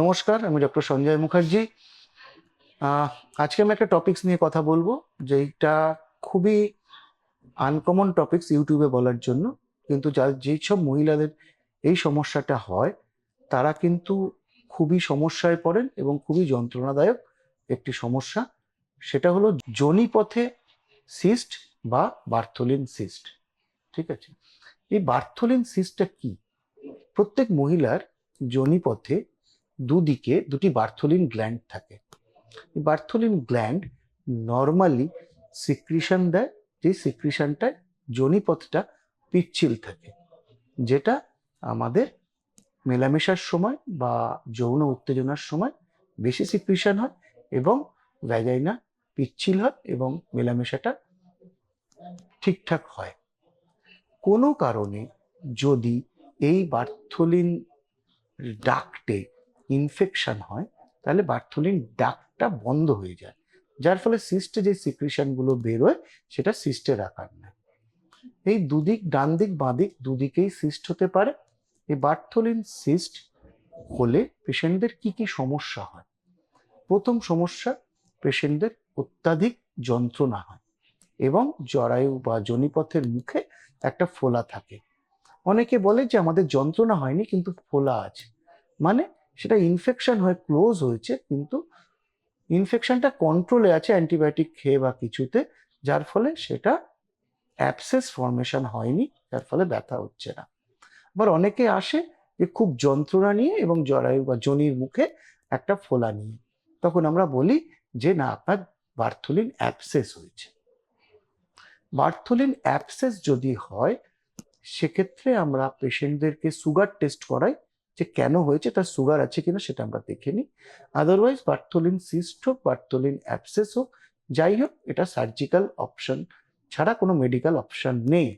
নমস্কার, আমি ডক্টর সঞ্জয় মুখার্জি। আজকে আমি একটা টপিকস নিয়ে কথা বলব যেটা খুবই আনকমন টপিক্স ইউটিউবে বলার জন্য। কিন্তু যা যেই সব মহিলাদের এই সমস্যাটা হয়, তারা কিন্তু খুবই সমস্যায় পড়েন এবং খুবই যন্ত্রণাদায়ক একটি সমস্যা। সেটা হলো যোনিপথে সিস্ট বা বার্থলিন সিস্ট ঠিক আছে? এই বার্থোলিন সিস্টটা কি? প্রত্যেক মহিলার যোনিপথে দুদিকে দুটি বার্থোলিন গ্ল্যান্ড থাকে। বার্থোলিন গ্ল্যান্ড নর্মালি সিক্রিশন দেয় যে সিক্রিশনটায় যোনিপথটা পিচ্ছিল থাকে, যেটা আমাদের মেলামেশার সময় বা যৌন উত্তেজনার সময় বেশি সিক্রিশন হয় এবং ভ্যাজাইনা পিচ্ছিল হয় এবং মেলামেশাটা ঠিকঠাক হয়। কোনো কারণে যদি এই বার্থলিন ডাক্টে ইনফেকশন হয়, তাহলে বার্থোলিন ডাকটা বন্ধ হয়ে যায়। যার ফলে সিস্টে যে সিক্রিশনগুলো বেরোয়, সেটা সিস্টের আকার নেয়। এই দুদিক ডান দিক বাঁ দিক দুদিকেই সিস্ট হতে পারে। এই বার্থোলিন সিস্ট হলে পেশেন্টদের কি কি সমস্যা হয়? প্রথম সমস্যা পেশেন্টদের অত্যাধিক যন্ত্রণা হয় এবং জরায়ু বা জনিপথের মুখে একটা ফোলা থাকে। অনেকে বলে যে আমাদের যন্ত্রণা হয়নি, কিন্তু ফোলা আছে। মানে সেটা ইনফেকশন হয়ে ক্লোজ হয়েছে, কিন্তু ইনফেকশনটা কন্ট্রোলে আছে অ্যান্টিবায়োটিক খেয়ে বা কিছুতে, যার ফলে সেটা অ্যাপসেস ফর্মেশন হয়নি, যার ফলে ব্যথা হচ্ছে না। আবার অনেকে আসে যে খুব যন্ত্রণা নিয়ে এবং জরায়ু বা জনির মুখে একটা ফোলা নিয়ে। তখন আমরা বলি যে, না, আপনার বার্থোলিন অ্যাপসেস হয়েছে। বার্থোলিন অ্যাপসেস যদি হয়, সেক্ষেত্রে আমরা পেশেন্টদেরকে সুগার টেস্ট করাই যে কেন হয়েছে, তার সুগার আছে কিনা সেটা আমরা দেখে নিই। আদারওয়াইজ বার্থোলিন সিস্ট হোক বার্থোলিন অ্যাপসেস হোক, যাই হোক, এটা সার্জিক্যাল অপশন ছাড়া কোনো মেডিকেল অপশন নেই।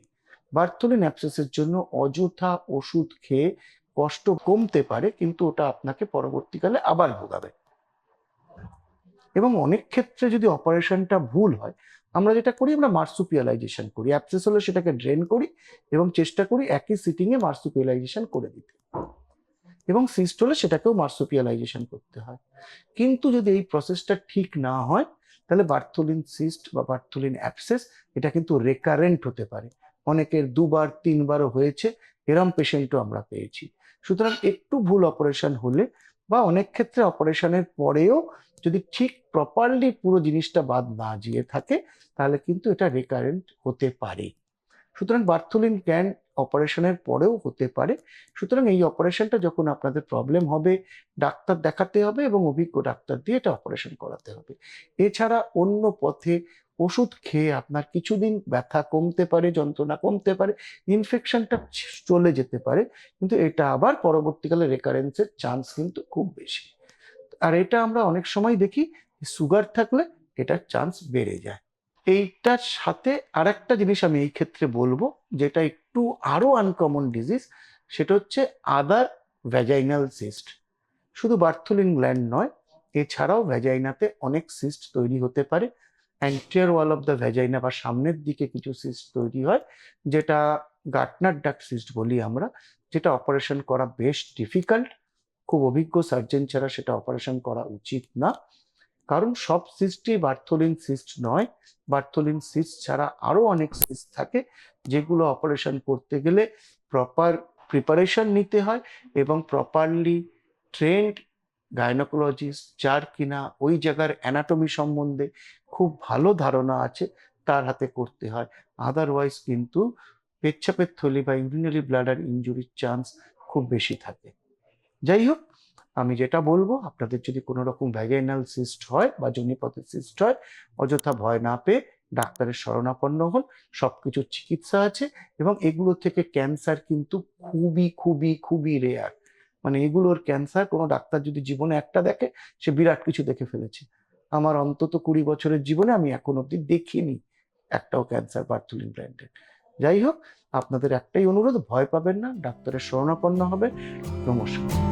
বার্থোলিন অ্যাপসেসের জন্য অযথা ওষুধ খেয়ে কষ্ট কমতে পারে, কিন্তু ওটা আপনাকে পরবর্তীকালে আবার ভোগাবে। এবং অনেক ক্ষেত্রে যদি অপারেশনটা ভুল হয়, আমরা যেটা করি, আমরা মার্সুপিয়ালাইজেশন করি। অ্যাপসেস হলে সেটাকে ড্রেন করি এবং চেষ্টা করি একই সিটিংয়ে মার্সুপিয়ালাইজেশন করে দিতে। এবং সিস্ট হলে সেটাকেও মার্সোপিয়ালাইজেশন করতে হয়। কিন্তু যদি এই প্রসেসটা ঠিক না হয়, তাহলে বার্থোলিন সিস্ট বা বার্থোলিন অ্যাপসেস এটা কিন্তু রেকারেন্ট হতে পারে। অনেকের দুবার, তিনবারও হয়েছে, এরম পেশেন্টও আমরা পেয়েছি। সুতরাং একটু ভুল অপারেশন হলে বা অনেক ক্ষেত্রে অপারেশনের পরেও যদি ঠিক প্রপারলি পুরো জিনিসটা বাদ না গিয়ে থাকে, তাহলে কিন্তু এটা রেকারেন্ট হতে পারে। সুতরাং বার্থোলিন ক্যান অপারেশনের পরেও হতে পারে। সুতরাং এই অপারেশনটা যখন আপনাদের প্রবলেম হবে, ডাক্তার দেখাতে হবে এবং অভিজ্ঞ ডাক্তার দিয়ে এটা অপারেশন করাতে হবে। এছাড়া অন্য পথে ওষুধ খেয়ে আপনার কিছুদিন ব্যথা কমতে পারে, যন্ত্রণা কমতে পারে ইনফেকশনটা চলে যেতে পারে, কিন্তু এটা আবার পরবর্তীকালে রেকারেন্সের চান্স কিন্তু খুব বেশি। আর এটা আমরা অনেক সময় দেখি সুগার থাকলে এটার চান্স বেড়ে যায়। এইটার সাথে আরেকটা জিনিস আমি এই ক্ষেত্রে বলব, যেটা একটু আরও আনকমন ডিজিজ সেটা হচ্ছে আদার ভ্যাজাইনাল সিস্ট শুধু বার্থোলিন গ্ল্যান্ড নয়, এছাড়াও ভ্যাজাইনাতে অনেক সিস্ট তৈরি হতে পারে। Anterior wall of the vagina বা সামনের দিকে কিছু সিস্ট তৈরি হয়, যেটা গার্টনার ডাক সিস্ট বলি আমরা, যেটা অপারেশন করা বেশ ডিফিকাল্ট খুব অভিজ্ঞ সার্জন ছাড়া সেটা অপারেশন করা উচিত না। কারণ সব সিস্টই বার্থোলিন সিস্ট নয়। বার্থোলিন সিস্ট ছাড়া আরও অনেক সিস্ট থাকে যেগুলো অপারেশন করতে গেলে প্রপার প্রিপারেশন নিতে হয় এবং প্রপারলি ট্রেন্ড গাইনোকোলজিস্ট যার কিনা ওই জায়গার অ্যানাটমি সম্বন্ধে খুব ভালো ধারণা আছে তার হাতে করতে হয়। আদারওয়াইজ কিন্তু পেচ্ছাপের থলি বা ইউরিনারি ব্লাডার ইঞ্জুরির চান্স খুব বেশি থাকে। যাই হোক আমি যেটা বলব, আপনাদের যদি কোনো রকম ভ্যাগাইনাল সিস্ট হয় বা জনিপথের সিস্ট হয়, অযথা ভয় না পেয়ে ডাক্তারের শরণাপন্ন হন। সব কিছুর চিকিৎসা আছে এবং এগুলো থেকে ক্যান্সার কিন্তু খুবই খুবই খুবই রেয়ার মানে এগুলোর ক্যান্সার কোনো ডাক্তার যদি জীবনে একটা দেখে, সে বিরাট কিছু দেখে ফেলেছে। আমার অন্তত কুড়ি বছরের জীবনে আমি এখন অব্দি দেখিনি একটাও ক্যান্সার বার্থুলিন ব্র্যান্ডের যাই হোক, আপনাদের একটাই অনুরোধ, ভয় পাবেন না, ডাক্তারের শরণাপন্ন হবে নমস্কার।